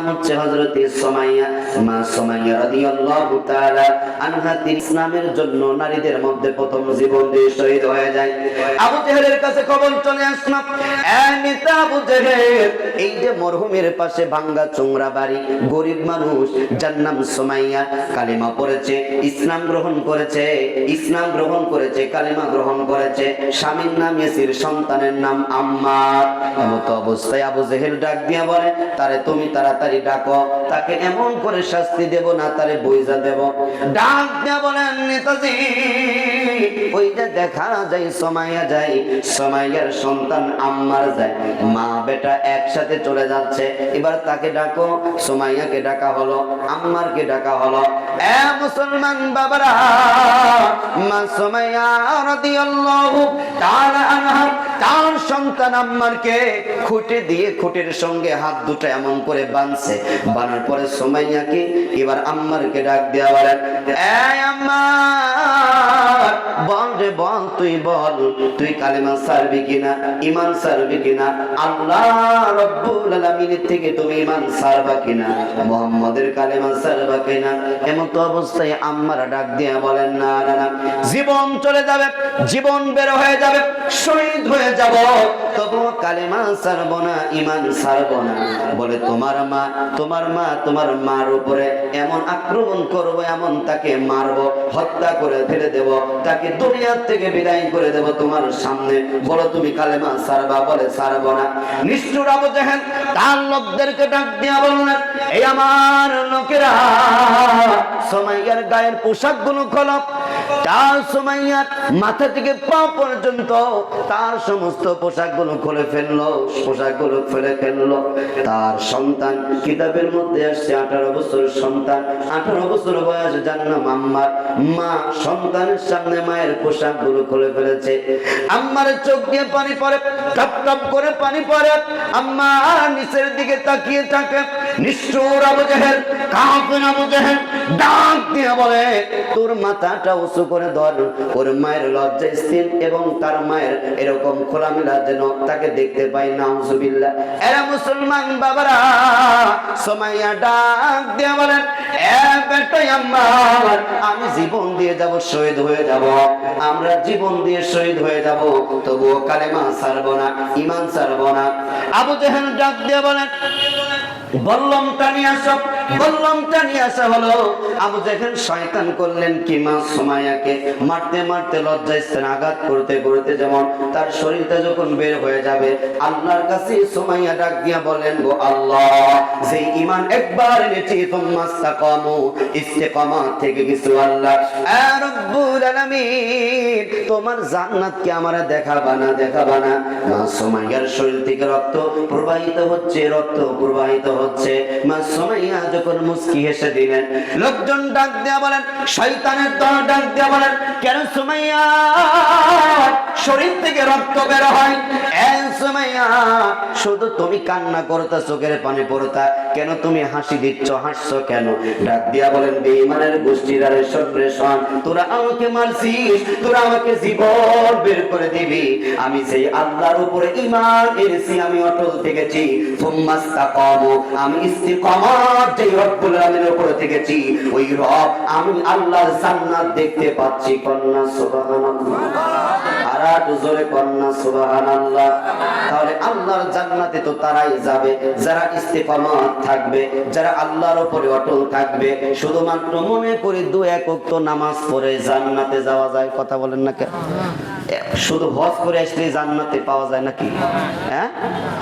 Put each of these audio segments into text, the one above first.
নাম হচ্ছে হযরত সুমাইয়া। মা সুমাইয়া রাদিয়াল্লাহু তাআলা আনহা, তিনি ইসলামের জন্য নারীদের মধ্যে প্রথম জীবন দিয়ে শহীদ হয়ে যায়। আবু জেহেলের কাছে খবর চলে আসলো আবু জেহেল, এই যে মরহুমের পাশে ভাঙ্গা বাড়ি, গরিব মানুষ, যার নাম সুমাইয়া, কালিমা পড়েছে, ইসলাম গ্রহণ করেছে, ইসলাম গ্রহণ করেছে, কালিমা গ্রহণ করেছে, স্বামীর নাম ইয়াসির, সন্তানের নাম আম্মার। মতো অবস্থায় আবু জেহেল ডাক দিয়া বলে, তারে তুমি তাড়াতাড়ি ডাকো, তাকে এমন করে শাস্তি দেব না, তারে বইজা দেব। ডাক বলেন, নেতাজি, ওই যে দেখা যায়, সমাইয়া যায়, সমাইয়ার সন্তান আম্মার যায়, মা বেটা একসাথে চলে যাচ্ছে। এবার তাকে ডাকো, সোমাইয়াকে ডাকা হলো, আম্মারকে ডাকা হলো। এ মুসলমান বাবারা, মা সোমাইয়া রাদিয়াল্লাহু তাআলা আনহা, তার সন্তান আম্মারকে খুঁটে দিয়ে খুঁটের সঙ্গে হাত দুটো এমন করে বানার পরে সোমাইয়াকে এবার আম্মারকে ডাক দেওয়া বলেন, এই আম্মার, বল রে বল, তুই বল, তুই কালেমা সারবি কিনা সারবি কিনা? আল্লাহ রব্বুল থেকে তুমি সারবা কিনা? কালেমা সারবা কিনা? এমন তো অবস্থায় আম্মারা ডাক দিয়া বলেন, না না না, জীবন চলে যাবে, জীবন বের হয়ে যাবে, শহীদ হয়ে যাব। তবু কালেমা সারবো না ইমান সারবো না। বলে, তোমার মা তোমার মা তোমার মার উপরে এমন আক্রমণ করব, এমন তাকে মারবো, হত্যা করে ফেলে দেব, তাকে দুনিয়ার থেকে বিদায় করে দেব তোমার সামনে। বলো তুমি কালেমা সারবা, বলে সারবো না। নিষ্ঠুর আবু জাহেল তার লোকদেরকে ডাক দিয়া বললেন এই আমার লোকেরা সোমাইয়ার গায়ের পোশাকগুলো খোলো মাথা থেকে পা পর্যন্ত তার সমস্ত পোশাকগুলো খুলে ফেলল পোশাকগুলো ফেলে ফেলল। তার সন্তান কিতাবের মধ্যে আসছে, আঠারো বছর সন্তান। আঠারো বছর বয়স, যার নাম আম্মার। মা সন্তানের সামনে মায়ের পোশাকগুলো খুলে ফেলেছে। আম্মার চোখ দিয়ে পানি পড়ে, টপ টপ করে পানি পড়ে। আম্মা নিচের দিকে তাকিয়ে থাকে, নিষ্ঠুর আবু জাহেল, কাফির আবু জাহেল, ডাক দিয়ে বলে, তোর মাথাটা উঁচু করে ধর। ওর মায়ের লজ্জা, স্থির এবং তার মায়ের এরকম খোলামেলা যেন তাকে দেখতে পাই না উজুবিল্লাহ এরা মুসলমান বাবারা সময়া ডাক দিয়ে বলেন আমি জীবন দিয়ে যাব, শহীদ হয়ে যাব। আমরা জীবন দিয়ে শহীদ হয়ে যাব, তবুও কালেমা ছাড়বো না ইমান ছাড়বো না। আবু জেহেল ডাক দিয়ে বলেন বললাম আসো। বললাম টানি আসা হলো। আবু যেখানে শয়তান করলেন কি মা সুমাইয়াকে? মারতে মারতে লজ্জায় স্থান আঘাত করতে করতে যেমন তার শরীরটা যখন বের হয়ে যাবে, আল্লাহর কাছে সুমাইয়া ডাক দিয়া বলেন গো আল্লাহ যে ইমান একবার এনেছি তোমরা ইস্তাকামু ইস্তেকামা থেকে কিছু আল্লাহ। এ রব্বুল আলামিন, তোমার জান্নাত কি আমারে দেখাবা না দেখাবা না। মা সুমাইয়ার শরীর থেকে রক্ত প্রবাহিত হচ্ছে, রক্ত প্রবাহিত হচ্ছে। মা যখন মুস্কি হেসে দিলেন। লোকজন ডাক দেয়া বলেন, শয়তানের দল ডাক দেয়া বলেন, কেন সুমাইয়া, শরীর থেকে রক্ত বের হয়? শুধু তুমি কান্না করতা, চোখের পানি পড়তা। কেন তুমি হাসি দিচ্ছ, হাসছো কেন? ডাক দিয়া বলেন, বেঈমানের গোষ্ঠীর আরে সব্রেশন তোরা আমাকে মারছিস, তোরা আমাকে জীবন বের করে দিবি। আমি সেই আল্লাহর উপরে ঈমান এনেছি, আমি অটল থেকেছি। সুম্মাস্তাকামু আমি ইস্তিকামাত যেই রব্বুল আলামিনের উপরে থেকেছি, ওই রব আমি আল্লাহর জান্নাত দেখতে পাচ্ছি কন্যা, সুবহানাল্লাহ। জোরে কন্যা সুবহানাল্লাহ। তাহলে আল্লাহর জান্নাতে তো তারাই যাবে, যারা ইস্তেকামাত থাকবে, যারা আল্লাহর উপরে অটল থাকবে। শুধুমাত্র মনে করি দু এক ওয়াক্ত নামাজ পড়ে জান্নাতে যাওয়া যায়, কথা বলেন না কেন? শুধু হজ করে আসলে জান্নাতে পাওয়া যায় নাকি? হ্যাঁ?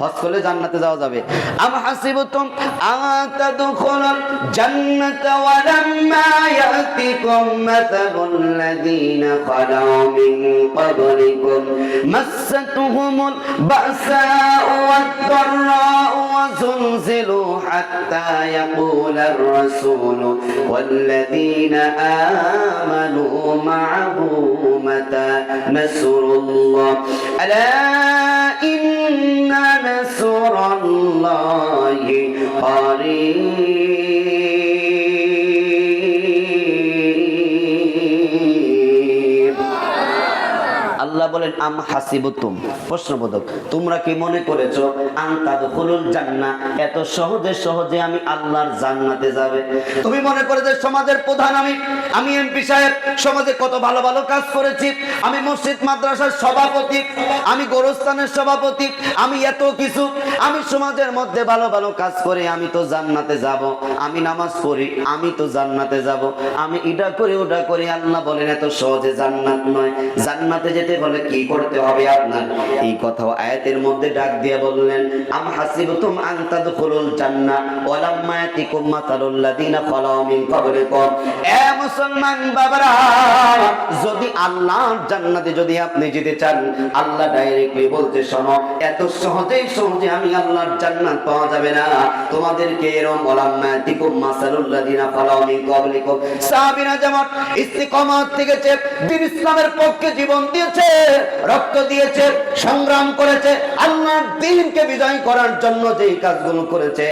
হজ করলে জান্নাতে যাওয়া যাবে। আম হাসিবতুম আতাদখুলুল জান্নাতা ওয়া লাম্মা ইয়াতিকুম মাসালুল লাযীনা খালাউ মিন ক্বাবলিকুম। مستهم البأساء والضراء وزلزلوا حتى يقول الرسول والذين آمنوا معه متى نسر الله؟ ألا إن نسر الله قريب. আল্লাহ বলেন, আম হাসিবুতুম। প্রশ্নবোধক, তোমরা কি মনে করেছ, আন্তাদখুলুল জান্নাহ? এত সহজে সহজে আমি আল্লাহর জান্নাতে যাবে। তুমি মনে করে যে সমাজের প্রধান আমি? আমি এমপি সাহেব, সমাজে কত ভালো ভালো কাজ করেছি। আমি মসজিদ, মাদ্রাসার সভাপতি, আমি গোরস্থানের সভাপতি, আমি এত কিছু। আমি সমাজের মধ্যে ভালো ভালো কাজ করে আমি তো জান্নাতে যাব। আমি নামাজ পড়ি, আমি তো জান্নাতে যাব। আমি এটা করে ওটা করে আল্লাহ বলেন, এত সহজে জান্নাত নয়। জান্নাতে যেতে বলে কি করতে হবে আপনার? এই কথাও আয়াতের মধ্যে ডাক দিয়ে বললেন, আম হাসিবতুম আন তাদখুলুল জান্নাহ ওয়ালাম্মা ইয়াতিকুম মাতালুল লাযিনা খালাউ মিন ক্বাবলিকুম। এ মুসলমান বাবারা, যদি আল্লাহর জান্নাতে যদি আপনি যেতে চান, আল্লাহ ডাইরেক্টলি বলতে শোনো, এত সহজেই সহজে আমি আল্লাহর জান্নাত পাওয়া যাবে না। তোমাদেরকে এরকম ওলাম্মা ইয়াতিকুম মাসালুল লাযিনা খালাউ মিন ক্বাবলিকুম। সাহাবীরা যেমন ইস্তিকামত থেকেছে দিন ইসলামের পক্ষে জীবন দিয়েছে রক্ত দিয়েছে, সংগ্রাম করেছে আল্লাহর দিনকে বিজয় করার জন্য যেই কাজগুলো করেছে,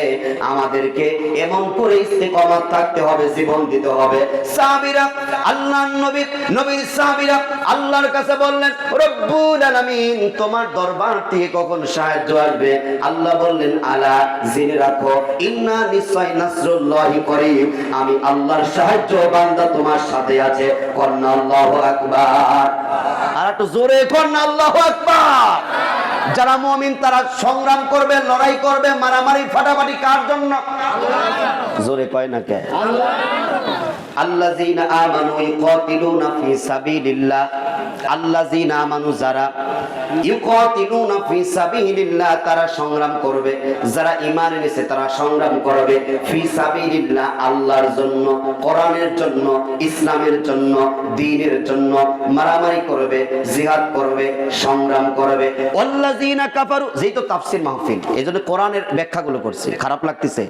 আমাদেরকে এমন করে ইস্তিকামত থাকতে হবে, জীবন দিতে হবে। সাহাবীরা আল্লাহর নবী, নবীর সাহাবীরা আল্লাহর কাছে বললেন, রব্বুল আলামিন, তোমার দরবার থেকে কখন সাহায্য আসবে? আল্লাহ বললেন, আলা, জেনে রাখো, ইন্না নিশ্চয় নাসরুল্লাহি করিম, আমি আল্লাহর সাহায্য বান্দা তোমার সাথে আছে। কন্যা, আল্লাহু আকবার। আর একটু জোরে এখন আল্লাহ একবার যারা মমিন, তারা সংগ্রাম করবে, লড়াই করবে, মারামারি, ফাটাফাটি কার জন্য? জোরে কয় না কে? আল্লাহ আল্লাহ যারা ইউকাতিলুনা ফি সাবিলিল্লাহ তারা সংগ্রাম করবে। যারা ঈমান এনেছে তারা সংগ্রাম করবে। ফি সাবিলিল্লাহ আল্লাহর জন্য কোরআনের জন্য ইসলামের জন্য দ্বীনের জন্য মারামারি করবে জিহাদ করবে সংগ্রাম করবে। আল্লাযীনা কাফারু যেই তো তাফসীর মাহফিল এইজন্য কোরআনের ব্যাখ্যাগুলো করছি। খারাপ লাগতেছে।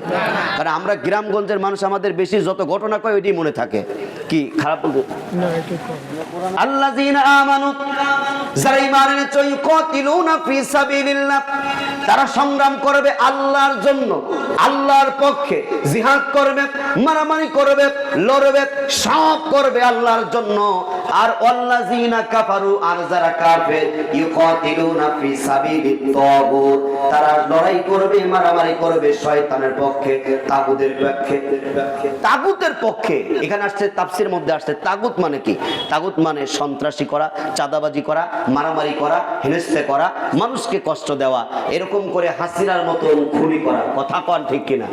কারণ আমরা গ্রামগঞ্জের মানুষ আমাদের বেশি যত ঘটনা কয় ওইটাই মনে থাকে। কি খারাপ বলতে আল্লাযীনা আমানু যারা ঈমান এনেছে তারা সংগ্রাম করবে আল্লাহর জন্য, আল্লাহর পক্ষে। জিহাদ করবে, মারামারি করবে, লড়বে, সব করবে আল্লাহর জন্য। আর আল্লাযীনা কাফারু, আর যারা কাফের, ইউকাতিলুনা ফি সাবিলিত তাগুত, তারা লড়াই করবে, মারামারি করবে শয়তানের পক্ষে, তাগুতের পক্ষে। তাগুতের পক্ষে। এখানে আসছে তাফসির মধ্যে আসছে, তাগুত মানে কি? তাগুত মানে সন্ত্রাসী করা, চাঁদাবাজি করা, মারামারি করা, হেনস্থে করা, মানুষকে কষ্ট দেওয়া, এরকম করে হাসিরার মতন খুনি করা। কথা কন ঠিক কিনা?